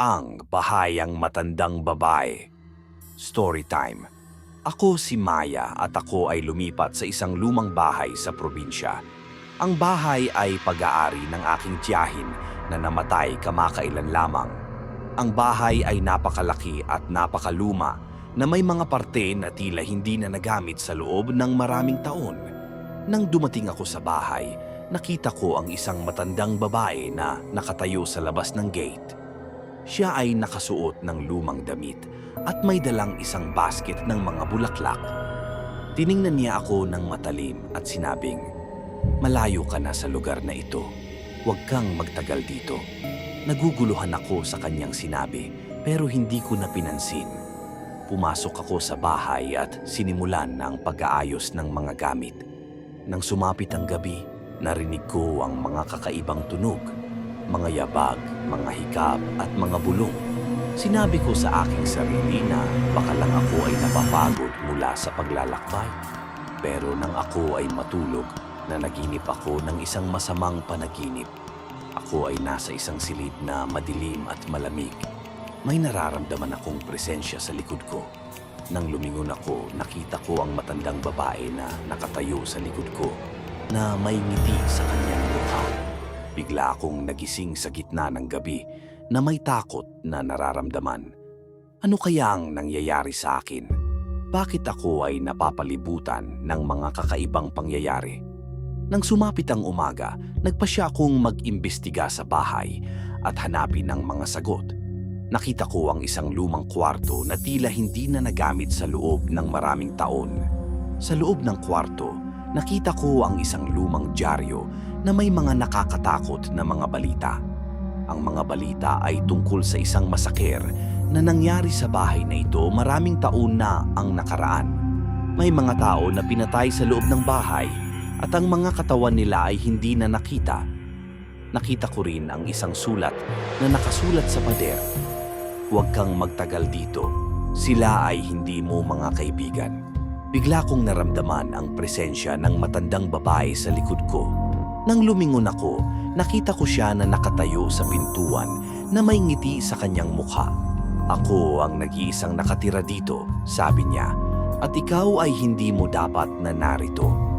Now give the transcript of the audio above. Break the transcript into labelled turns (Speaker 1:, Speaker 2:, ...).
Speaker 1: Ang Bahayang Matandang Babae Story Time Ako si Maya at ako ay lumipat sa isang lumang bahay sa probinsya. Ang bahay ay pag-aari ng aking tiyahin na namatay kamakailan lamang. Ang bahay ay napakalaki at napakaluma na may mga parte na tila hindi na nagamit sa loob ng maraming taon. Nang dumating ako sa bahay, nakita ko ang isang matandang babae na nakatayo sa labas ng gate. Siya ay nakasuot ng lumang damit at may dalang isang basket ng mga bulaklak. Tiningnan niya ako ng matalim at sinabing, Malayo ka na sa lugar na ito. Huwag kang magtagal dito. Naguguluhan ako sa kanyang sinabi pero hindi ko na pinansin. Pumasok ako sa bahay at sinimulan na ang pag-aayos ng mga gamit. Nang sumapit ang gabi, narinig ko ang mga kakaibang tunog. Mga yabag, mga hikap at mga bulong. Sinabi ko sa aking sarili na baka lang ako ay napapagod mula sa paglalakbay. Pero nang ako ay matulog, na naginip ako ng isang masamang panaginip. Ako ay nasa isang silid na madilim at malamig. May nararamdaman akong presensya sa likod ko. Nang lumingon ako, nakita ko ang matandang babae na nakatayo sa likod ko na may ngiti sa kanyang mukha. Bigla akong nagising sa gitna ng gabi na may takot na nararamdaman. Ano kaya ang nangyayari sa akin? Bakit ako ay napapalibutan ng mga kakaibang pangyayari? Nang sumapit ang umaga, nagpasya akong mag-imbestiga sa bahay at hanapin ang mga sagot. Nakita ko ang isang lumang kwarto na tila hindi na nagamit sa loob ng maraming taon. Sa loob ng kwarto, nakita ko ang isang lumang dyaryo na may mga nakakatakot na mga balita. Ang mga balita ay tungkol sa isang masaker na nangyari sa bahay na ito maraming taon na ang nakaraan. May mga tao na pinatay sa loob ng bahay at ang mga katawan nila ay hindi na nakita. Nakita ko rin ang isang sulat na nakasulat sa pader. Huwag kang magtagal dito. Sila ay hindi mo mga kaibigan. Bigla kong naramdaman ang presensya ng matandang babae sa likod ko. Nang lumingon ako, nakita ko siya na nakatayo sa pintuan na may ngiti sa kanyang mukha. Ako ang nag-iisang nakatira dito, sabi niya, at ikaw ay hindi mo dapat na narito.